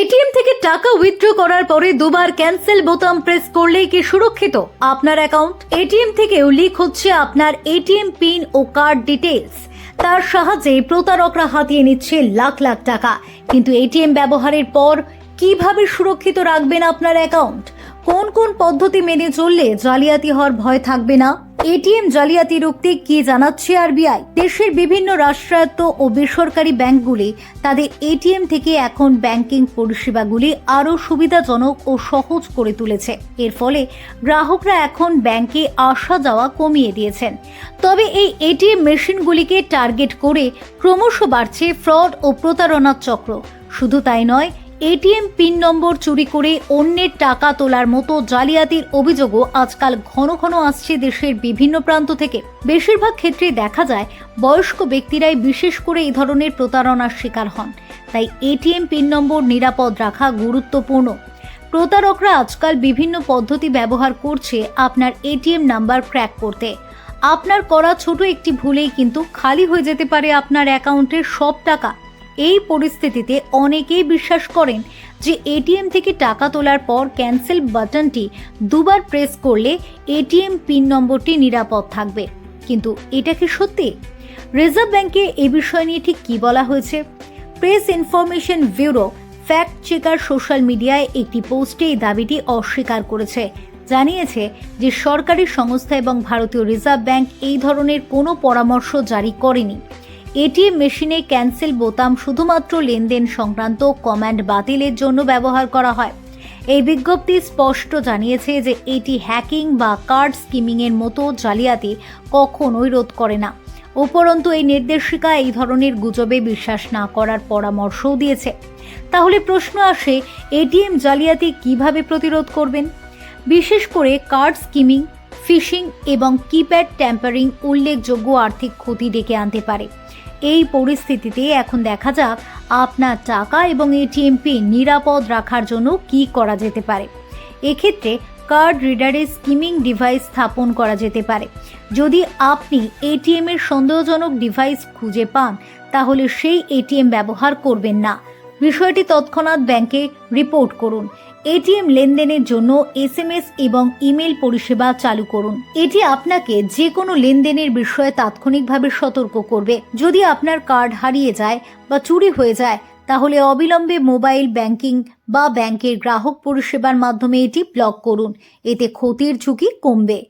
ATM থেকে টাকা withdraw করার পরে দুবার ক্যান্সেল বোতাম প্রেস করলেই কি সুরক্ষিত? আপনার অ্যাকাউন্ট এটিএম থেকেও লিক হচ্ছে আপনার এটিএম পিন ও কার্ড ডিটেলস তার সাহায্যে প্রতারকরা হাতিয়ে নিচ্ছে লাখ লাখ টাকা। কিন্তু এটিএম ব্যবহারের পর কীভাবে সুরক্ষিত রাখবেন আপনার অ্যাকাউন্ট কোন কোন পদ্ধতি মেনে চললে জালিয়াতি হওয়ার ভয় থাকবে না? এটিএম জালিয়াতি রুখতে কি জানাচ্ছে আরবিআই? দেশের বিভিন্ন রাষ্ট্রায়ত্ত ও বেসরকারি ব্যাংকগুলি তাদের এটিএম থেকে এখন ব্যাংকিং পরিষেবাগুলি আরও সুবিধাজনক ও সহজ করে তুলেছে। এর ফলে গ্রাহকরা এখন ব্যাংকে আসা যাওয়া কমিয়ে দিয়েছেন। তবে এই এটিএম মেশিনগুলিকে টার্গেট করে ক্রমশ বাড়ছে ফ্রড ও প্রতারণার চক্র। শুধু তাই নয় এটিএম পিন নম্বর চুরি করে অন্যের টাকা তোলার মতো জালিয়াতির অভিযোগও আজকাল ঘন ঘন আসছে দেশের বিভিন্ন প্রান্ত থেকে। বেশিরভাগ ক্ষেত্রে দেখা যায়, বয়স্ক ব্যক্তিরাই বিশেষ করে এই ধরনের প্রতারণার শিকার হন। তাই এটিএম পিন নম্বর নিরাপদ রাখা গুরুত্বপূর্ণ। প্রতারকরা আজকাল বিভিন্ন পদ্ধতি ব্যবহার করছে আপনার এটিএম নাম্বার ক্র্যাক করতে। আপনার করা ছোট একটি ভুলেই কিন্তু খালি হয়ে যেতে পারে আপনার অ্যাকাউন্টের সব টাকা। এই পরিস্থিতিতে অনেকেই বিশ্বাস করেন যে এটিএম থেকে টাকা তোলার পর ক্যান্সেল বাটনটি দুবার প্রেস করলে এটিএম পিন নম্বরটি নিরাপদ থাকবে। কিন্তু এটা কি সত্যি? রিজার্ভ ব্যাংকে এ বিষয় নিয়ে ঠিক কি বলা হয়েছে? Press Information Bureau fact checker social মিডিয়ায় একটি পোস্টে এই দাবিটি অস্বীকার করেছে। জানিয়েছে যে সরকারি সংস্থা এবং ভারতীয় রিজার্ভ ব্যাংক এই ধরনের কোনো পরামর্শ জারি করেনি। এটিএম মেশিনে ক্যান্সেল বোতাম শুধুমাত্র লেনদেন সংক্রান্ত কমান্ড বাতিলের জন্য ব্যবহার করা হয়। এই বিজ্ঞপ্তি স্পষ্ট জানিয়েছে যে এটি হ্যাকিং বা কার্ড স্কিমিংয়ের মতো জালিয়াতি কখনোই রোধ করে না। উপরন্তু এই নির্দেশিকা এই ধরনের গুজবে বিশ্বাস না করার পরামর্শও দিয়েছে। তাহলে প্রশ্ন আসে, এটিএম জালিয়াতি কীভাবে প্রতিরোধ করবেন? বিশেষ করে কার্ড স্কিমিং ফিশিং এবং কিপ্যাড ট্যাম্পারিং উল্লেখযোগ্য আর্থিক ক্ষতি ডেকে আনতে পারে। এই পরিস্থিতিতে এখন দেখা যাক আপনার টাকা এবং এটিএম পিন নিরাপদ রাখার জন্য কি করা যেতে পারে। এক্ষেত্রে কার্ড রিডারে স্কিমিং ডিভাইস স্থাপন করা যেতে পারে। যদি আপনি এটিএম এর সন্দেহজনক ডিভাইস খুঁজে পান, তাহলে সেই এটিএম ব্যবহার করবেন না। বিষয়টি তৎক্ষণাৎ ব্যাংকে রিপোর্ট করুন এটিএম লেনদেনের জন্য এসএমএস এবং ইমেল পরিষেবা চালু করুন। এটি আপনাকে যে কোনো লেনদেনের বিষয়ে তাৎক্ষণিকভাবে সতর্ক করবে। যদি আপনার কার্ড হারিয়ে যায় বা চুরি হয়ে যায়, তাহলে অবিলম্বে মোবাইল ব্যাংকিং বা ব্যাংকের গ্রাহক পরিষেবার মাধ্যমে এটি ব্লক করুন। এতে ক্ষতির ঝুঁকি কমবে।